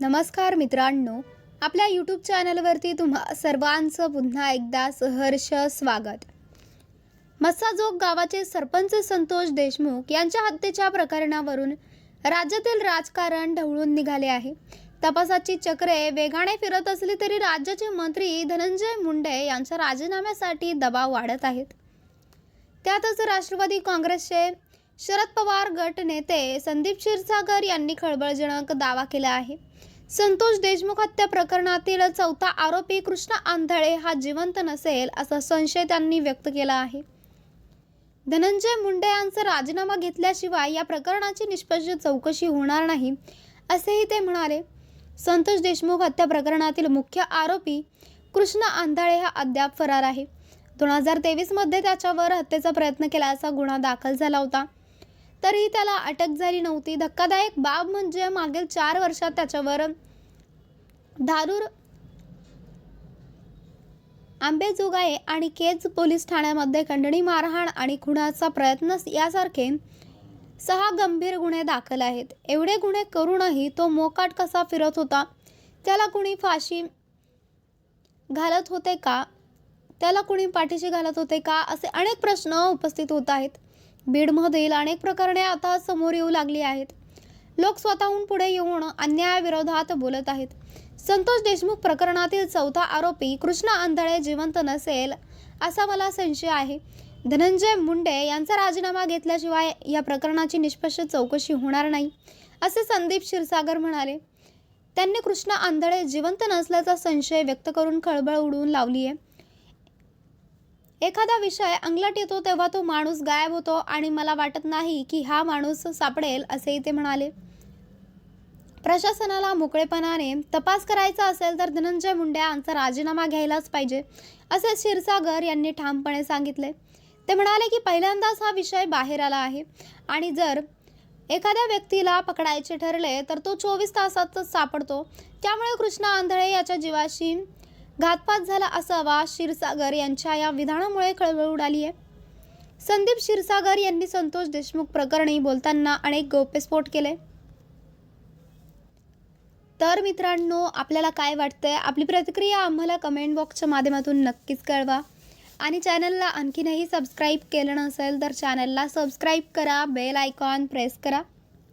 नमस्कार मित्रांनो आपल्या यूट्यूब चॅनलवरती तुम्हा सर्वांचं पुन्हा एकदा सहर्ष स्वागत. मस्साजोग गावाचे सरपंच संतोष देशमुख यांच्या हत्येच्या प्रकरणावरून राज्यातील राजकारण ढवळून निघाले आहे. तपासाची चक्रे वेगाने फिरत असली तरी राज्याचे मंत्री धनंजय मुंडे यांच्या राजीनाम्यासाठी दबाव वाढत आहेत. त्यातच राष्ट्रवादी काँग्रेसचे शरद पवार गट नेते संदीप क्षीरसागर यांनी खळबळजनक दावा केला आहे. संतोष देशमुख हत्या प्रकरणातील चौथा आरोपी कृष्ण आंधळे हा जिवंत नसेल असा संशय त्यांनी व्यक्त केला आहे. धनंजय मुंडे यांचा राजीनामा घेतल्याशिवाय या प्रकरणाची निष्पक्ष चौकशी होणार नाही असेही ते म्हणाले. संतोष देशमुख हत्या प्रकरणातील मुख्य आरोपी कृष्ण आंधळे हा अद्याप फरार आहे. दोन हजार तेवीसमध्ये त्याच्यावर हत्येचा प्रयत्न केल्याचा गुन्हा दाखल झाला होता. तरीही त्याला अटक झाली नव्हती. धक्कादायक बाब म्हणजे मागील चार वर्षात त्याच्यावर धारूर आंबेजोगाई आणि केज पोलीस ठाण्यामध्ये खंडणी मारहाण आणि खुनाचा प्रयत्न यासारखे सहा गंभीर गुन्हे दाखल आहेत. एवढे गुन्हे करूनही तो मोकाट कसा फिरत होता? त्याला कुणी फाशी घालत होते का? त्याला कुणी पाठीशी घालत होते का? असे अनेक प्रश्न उपस्थित होत आहेत. बीडमधील अनेक प्रकरणे आता समोर येऊ लागली आहेत. लोक स्वतःहून पुढे येऊन अन्यायाविरोधात बोलत आहेत. संतोष देशमुख प्रकरणातील चौथा आरोपी कृष्ण आंधळे जिवंत नसेल असा मला संशय आहे. धनंजय मुंडे यांचा राजीनामा घेतल्याशिवाय या प्रकरणाची निष्पक्ष चौकशी होणार नाही असे संदीप क्षीरसागर म्हणाले. त्यांनी कृष्ण आंधळे जिवंत नसल्याचा संशय व्यक्त करून खळबळ उडवून लावली आहे एखादा विषय अंगलट येतो तेव्हा तो माणूस गायब होतो आणि मला वाटत नाही की हा माणूस सापडेल असेही ते म्हणाले. प्रशासनाला मोकळेपणाने तपास करायचा असेल तर धनंजय मुंडे यांचा राजीनामा घ्यायलाच पाहिजे असे क्षीरसागर यांनी ठामपणे सांगितले. ते म्हणाले की पहिल्यांदाच हा विषय बाहेर आला आहे आणि जर एखाद्या व्यक्तीला पकडायचे ठरले तर तो चोवीस तासातच सापडतो. त्यामुळे कृष्णा आंधळे याच्या जीवाशी घातपात झाला असावा क्षीरसागर यांच्या या विधानामुळे खळबळ उडाली आहे. संदीप क्षीरसागर यांनी संतोष देशमुख प्रकरणी बोलताना अनेक गौप्यस्फोट केले. तर मित्रांनो आपल्याला काय वाटतंय? आपली प्रतिक्रिया आम्हाला कमेंट बॉक्सच्या माध्यमातून नक्कीच कळवा. आणि चॅनलला आणखीनही सबस्क्राईब केलं नसेल तर चॅनलला सबस्क्राईब करा बेल आयकॉन प्रेस करा.